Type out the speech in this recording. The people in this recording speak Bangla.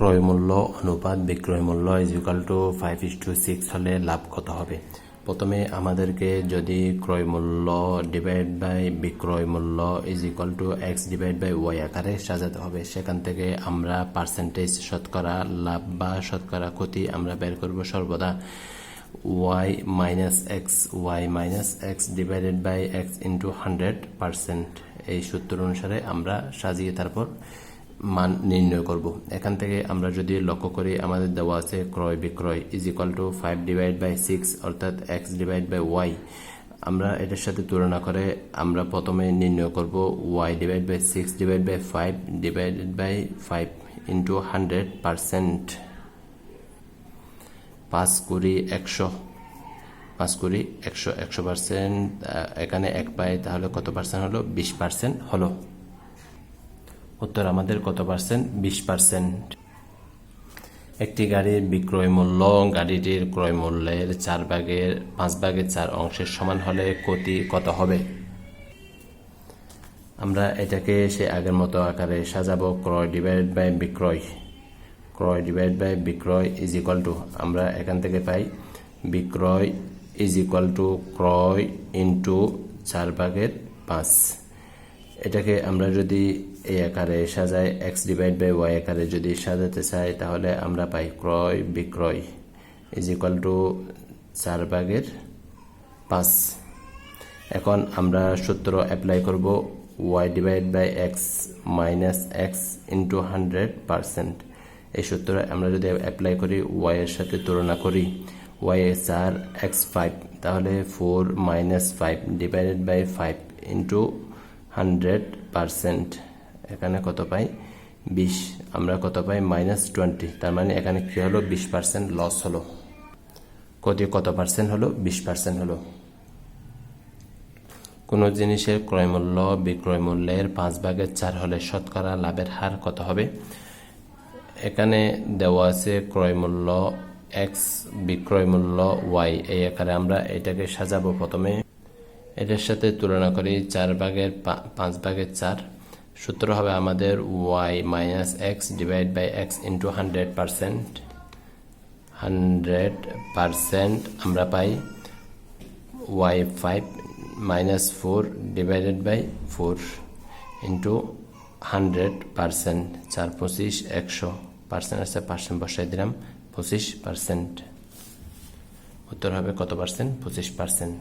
ক্রয় মূল্য অনুপাত বিক্রয় মূল্য is equal to five is to six হলে লাভ কত হবে? প্রথমে আমাদেরকে যদি ক্রয় মূল্য ডিভাইড বাই বিক্রয় মূল্য is to x divide by y আকারে সাজাতে হবে, সেখান থেকে আমরা পার্সেন্টেজ শতকরা লাভ বা শতকরা ক্ষতি আমরা বের করব সর্বদা y minus x y minus x divided by x into hundred percent এই সূত্র অনুসারে আমরা সাজিয়ে তারপর মান নির্ণয় করব। এখান থেকে আমরা যদি লক্ষ্য করি, আমাদের দেওয়া আছে ক্রয় বিক্রয় is equal to five divide by six অর্থাৎ এক্স ডিভাইড বাই ওয়াই আমরা এটার সাথে তুলনা করে আমরা প্রথমে নির্ণয় করব y divide by six divide by five divided by five into hundred percent পাঁচ কুড়ি একশো। পাঁচ কুড়ি একশো একশো পার্সেন্ট এখানে এক পাই, তাহলে কত পার্সেন্ট হলো? বিশ পার্সেন্ট হলো। উত্তর আমাদের কত পার্সেন্ট? বিশ পার্সেন্ট। একটি গাড়ির বিক্রয় মূল্য গাড়িটির ক্রয় মূল্যের চার ভাগের পাঁচ ভাগের চার অংশের সমান হলে ক্ষতি কত হবে? আমরা এটাকে সে আগের মতো আকারে সাজাবো। ক্রয় ডিভাইড বাই বিক্রয়। ক্রয় ডিভাইড বাই বিক্রয় ইজ ইকুয়াল টু, আমরা এখান থেকে পাই বিক্রয় ইজ ইকুয়াল টু ক্রয় ইন্টু চার ভাগের পাঁচ। এটাকে আমরা যদি এই আকারে সাজাই এক্স ডিভাইড বাই ওয়াই আকারে যদি সাজাতে চাই, তাহলে আমরা পাই ক্রয় বিক্রয় ইজ ইকুয়াল টু চার ভাগের পাঁচ। এখন আমরা সূত্র অ্যাপ্লাই করব y divide by x minus x into hundred percent এই সূত্র আমরা যদি অ্যাপ্লাই করি ওয়াইয়ের সাথে তুলনা করি ওয়াই এ চার এক্স ফাইভ তাহলে four minus five divided by five into hundred percent এখানে কত পাই? বিশ, আমরা কত পাই? মাইনাস টোয়েন্টি তার মানে এখানে কী হলো? বিশ পার্সেন্ট লস হলো। কত কত পার্সেন্ট হলো? বিশ পার্সেন্ট হলো। কোনো জিনিসের ক্রয় মূল্য বিক্রয় মূল্যের পাঁচ ভাগের চার হলে শতকরা লাভের হার কত হবে? এখানে দেওয়া আছে ক্রয় মূল্য এক্স বিক্রয় মূল্য ওয়াই এই আকারে আমরা এটাকে সাজাবো প্রথমে। এটার সাথে তুলনা করি চার ভাগের পাঁচ ভাগের চার। সূত্র হবে আমাদের y minus x divide by x into hundred percent hundred percent আমরা পাই y five minus four divided by four into hundred percent চার পঁচিশ, একশো পার্সেন্ট আছে পার্সেন্ট বসাই দিলাম, পঁচিশ পার্সেন্ট উত্তর হবে কত পার্সেন্ট পঁচিশ পার্সেন্ট